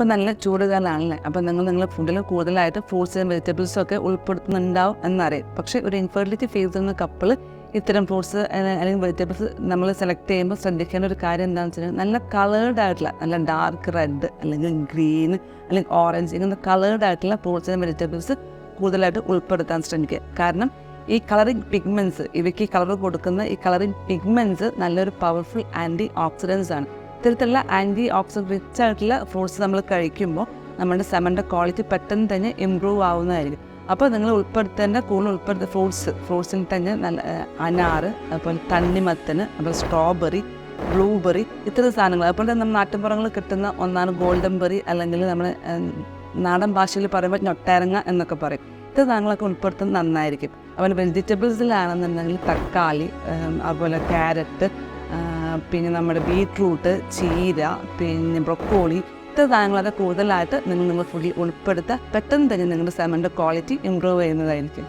ഇപ്പം നല്ല ചൂട് കാലാണല്ലേ? അപ്പം നിങ്ങൾ നിങ്ങളുടെ ഫുഡിൽ കൂടുതലായിട്ട് ഫ്രൂട്ട്സ് വെജിറ്റബിൾസും ഒക്കെ ഉൾപ്പെടുത്തുന്നുണ്ടാവും എന്നറിയാം. പക്ഷേ ഒരു ഇൻഫെർട്ടിലിറ്റി ഫേസ് ചെയ്യുന്ന കപ്പിൾ ഇത്തരം ഫ്രൂട്ട്സ് അല്ലെങ്കിൽ വെജിറ്റബിൾസ് നമ്മൾ സെലക്ട് ചെയ്യുമ്പോൾ ശ്രദ്ധിക്കേണ്ട ഒരു കാര്യം എന്താണെന്ന് വെച്ചാൽ നല്ല കളേർഡ് ആയിട്ടുള്ള നല്ല ഡാർക്ക് റെഡ് അല്ലെങ്കിൽ ഗ്രീൻ അല്ലെങ്കിൽ ഓറഞ്ച് ഇങ്ങനത്തെ കളേർഡ് ആയിട്ടുള്ള ഫ്രൂട്ട്സ് ആൻഡ് വെജിറ്റബിൾസ് കൂടുതലായിട്ട് ഉൾപ്പെടുത്താൻ ശ്രമിക്കുക. കാരണം ഈ കളറിങ് പിഗ്മെന്റ്സ് ഇവയ്ക്ക് കളർ കൊടുക്കുന്ന ഈ കളറിങ് പിഗ്മെന്റ്സ് നല്ലൊരു പവർഫുൾ ആന്റി ഓക്സിഡൻസ് ആണ്. ഇത്തരത്തിലുള്ള ആന്റി ഓക്സിഡന്റ് റിച്ച് ആയിട്ടുള്ള ഫ്രൂട്ട്സ് നമ്മൾ കഴിക്കുമ്പോൾ നമ്മുടെ സെമന്റെ ക്വാളിറ്റി പെട്ടെന്ന് തന്നെ ഇമ്പ്രൂവ് ആവുന്നതായിരിക്കും. അപ്പോൾ നിങ്ങൾ ഉൾപ്പെടുത്തേണ്ട കൂടുതൽ ഉൾപ്പെടുത്ത ഫ്രൂട്ട്സ് ഫ്രൂട്ട്സിൽ തന്നെ നല്ല അനാറ് അതുപോലെ തണ്ണിമത്തന് അതുപോലെ സ്ട്രോബെറി ബ്ലൂബെറി ഇത്തരം സാധനങ്ങൾ. അതുപോലെ തന്നെ നമ്മുടെ നാട്ടിൻപുറങ്ങളിൽ കിട്ടുന്ന ഒന്നാണ് ഗോൾഡൻ ബെറി അല്ലെങ്കിൽ നമ്മൾ നാടൻ ഭാഷയിൽ പറയുമ്പോൾ ഞൊട്ടേരങ്ങ എന്നൊക്കെ പറയും. ഇത്തരം സാധനങ്ങളൊക്കെ ഉൾപ്പെടുത്തുന്നത് നന്നായിരിക്കും. അതുപോലെ വെജിറ്റബിൾസിലാണെന്നുണ്ടെങ്കിൽ തക്കാളി അതുപോലെ ക്യാരറ്റ് പിന്നെ നമ്മുടെ ബീറ്റ്റൂട്ട് ചീര പിന്നെ ബ്രൊക്കോളി ഇത്ര സാധനങ്ങളൊക്കെ കൂടുതലായിട്ട് നിങ്ങൾ നിങ്ങൾ ഫുഡിൽ ഉൾപ്പെടുത്തുക പെട്ടെന്ന് തന്നെ നിങ്ങളുടെ സെമന്റെ ക്വാളിറ്റി ഇമ്പ്രൂവ് ചെയ്യുന്നതായിരിക്കും.